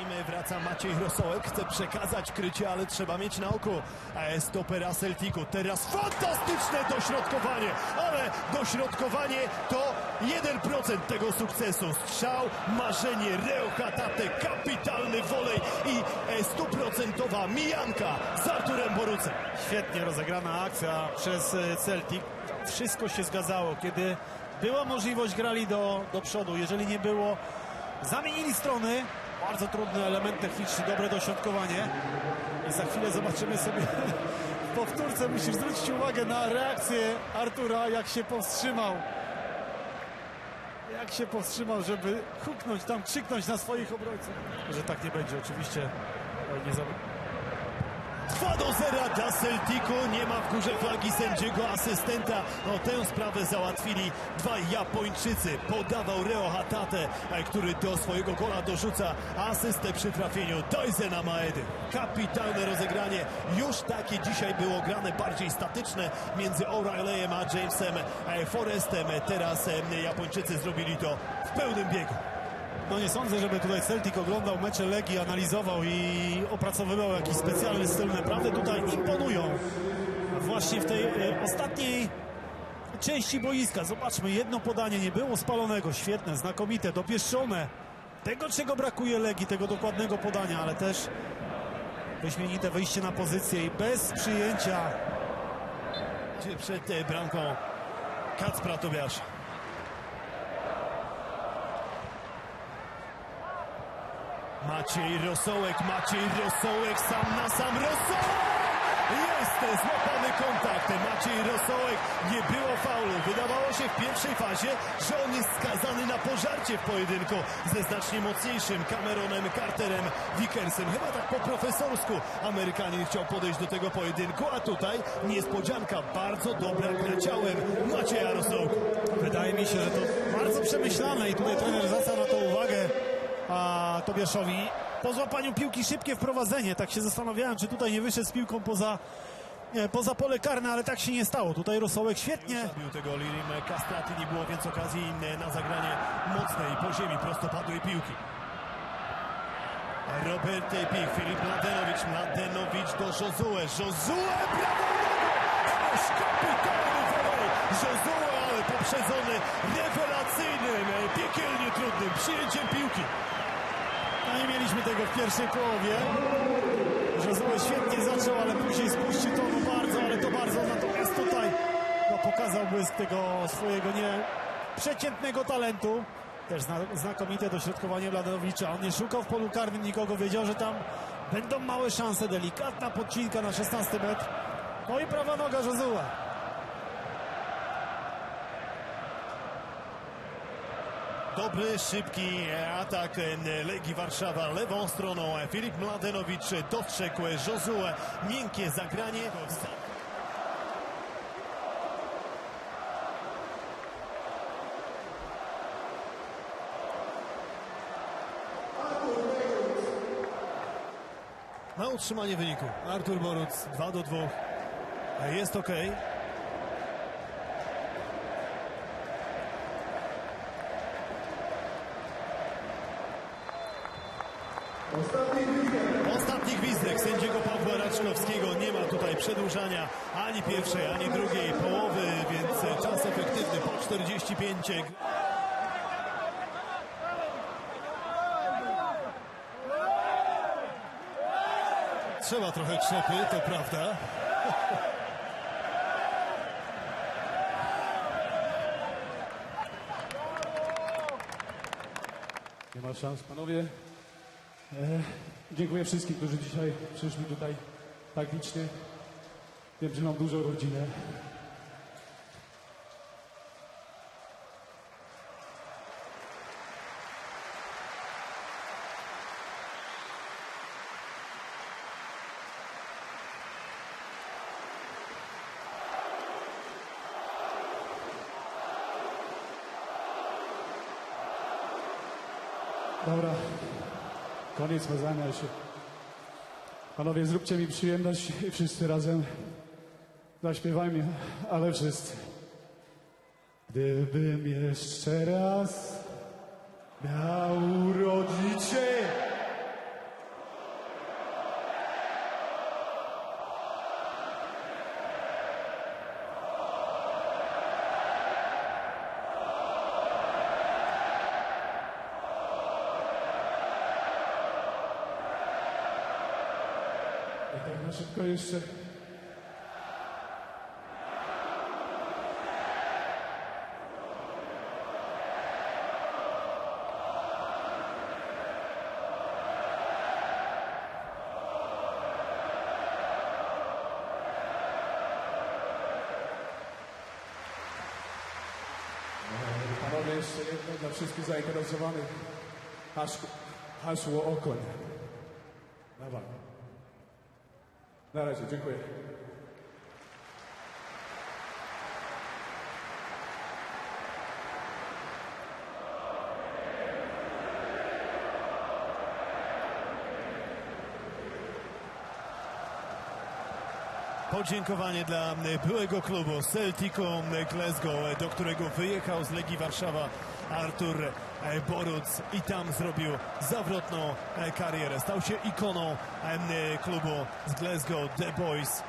Zanim wraca Maciej Rosołek, chce przekazać krycie, ale trzeba mieć na oku stopera Celticu. Teraz fantastyczne dośrodkowanie, ale dośrodkowanie to 1% tego sukcesu. Strzał, marzenie, Reo Hatate, kapitalny wolej i stuprocentowa mijanka z Arturem Borucem. Świetnie rozegrana akcja przez e, Celtic. Wszystko się zgadzało. Kiedy była możliwość, grali do, do przodu. Jeżeli nie było, zamienili strony. Bardzo trudny element techniczny, dobre dośrodkowanie. I za chwilę zobaczymy sobie w powtórce. Musisz zwrócić uwagę na reakcję Artura, jak się powstrzymał. Jak się powstrzymał, żeby huknąć tam, krzyknąć na swoich obrońców. Że tak nie będzie, oczywiście. Nie. 2 do 0 dla Celticu, nie ma w górze flagi sędziego asystenta. No tę sprawę załatwili dwaj Japończycy. Podawał Reo Hatate, e, który do swojego gola dorzuca asystę przy trafieniu Daisena Maedy. Kapitalne rozegranie, już takie dzisiaj było grane, bardziej statyczne między O'Reilly'em a Jamesem e, Forrestem. Teraz e, Japończycy zrobili to w pełnym biegu. No nie sądzę, żeby tutaj Celtic oglądał mecze Legii, analizował i opracowywał jakiś specjalny styl. Naprawdę tutaj imponują. Właśnie w tej e, ostatniej części boiska. Zobaczmy, jedno podanie nie było spalonego. Świetne, znakomite, dopieszczone. Tego, czego brakuje Legii, tego dokładnego podania, ale też wyśmienite wyjście na pozycję i bez przyjęcia przed e, bramką Kacpra Tobiasza. Maciej Rosołek, Maciej Rosołek, sam na sam Rosołek! Jest złapany kontakt. Maciej Rosołek, nie było faulu. Wydawało się w pierwszej fazie, że on jest skazany na pożarcie w pojedynku ze znacznie mocniejszym Cameronem Carterem Vickersem. Chyba tak po profesorsku Amerykanin chciał podejść do tego pojedynku, a tutaj niespodzianka. Bardzo dobra gra ciałem Macieja Rosołka. Wydaje mi się, że to bardzo przemyślane i tutaj trener uwagę a Tobiaszowi. Po złapaniu piłki szybkie wprowadzenie. Tak się zastanawiałem, czy tutaj nie wyszedł z piłką poza, nie, poza pole karne, ale tak się nie stało. Tutaj Rosołek świetnie. Zabił tego Lirim Castrati, nie było więc okazji na zagranie mocnej po ziemi prostopadłej piłki. Robert Pik, Filip Mladenowicz, Mladenowicz do Josue, Josue, brawo Ależ ale poprzedzony rewelacyjnym, piekielnie trudnym przyjęciem piłki. No nie mieliśmy tego w pierwszej połowie. Josue świetnie zaczął, ale później spuścił to bardzo, ale to bardzo. Natomiast tutaj no, pokazał błysk tego swojego nieprzeciętnego talentu. Też zna, znakomite dośrodkowanie Wladowicza. On nie szukał w polu karnym nikogo, wiedział, że tam będą małe szanse. Delikatna podcinka na 16 metr. No i prawa noga Josue. Dobry, szybki atak Legii Warszawa lewą stroną. Filip Mladenowicz dostrzegł Josue. Miękkie zagranie. Na utrzymanie wyniku. Artur Boruc 2 do 2. Jest ok. Ostatni gwizdek sędziego Pawła Raczkowskiego. Nie ma tutaj przedłużania ani pierwszej, ani drugiej połowy, więc czas efektywny po 45. Trzeba trochę krzepy, to prawda. Nie ma szans, panowie. E, dziękuję wszystkim, którzy dzisiaj przyszli tutaj tak licznie. Wiem, że mam dużą rodzinę. Dobra koniec mazania się. Panowie, zróbcie mi przyjemność i wszyscy razem zaśpiewajmy, ale wszyscy. Gdybym jeszcze raz miał urodzić się, I tak na szybko jeszcze. Jeszcze jedno dla wszystkich zainteresowanych. Hasło, hasło okoń. Dawaj. Na razie, dziękuję. Podziękowanie dla e, byłego klubu Celticu Glasgow, e, do którego wyjechał z Legii Warszawa Artur Boruc i tam zrobił zawrotną e, karierę. Stał się ikoną e, klubu z Glasgow The Boys.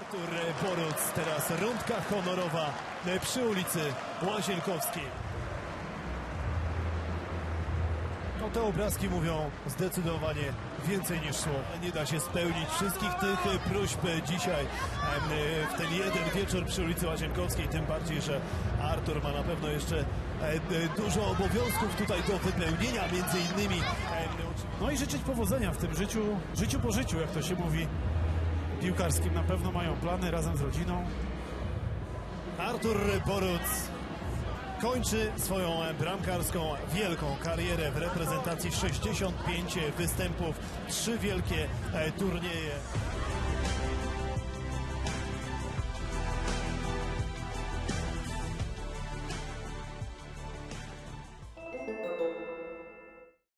Artur e, Boruc, teraz rundka honorowa e, przy ulicy Łazienkowskiej. No te obrazki mówią zdecydowanie więcej niż słowa. Nie da się spełnić wszystkich tych e, próśb dzisiaj e, w ten jeden wieczór przy ulicy Łazienkowskiej, tym bardziej, że Artur ma na pewno jeszcze e, dużo obowiązków tutaj do wypełnienia, między innymi No i życzyć powodzenia w tym życiu, życiu po życiu, jak to się mówi. Piłkarskim na pewno mają plany razem z rodziną. Artur Boruc kończy swoją bramkarską wielką karierę w reprezentacji 65 występów, trzy wielkie e, turnieje.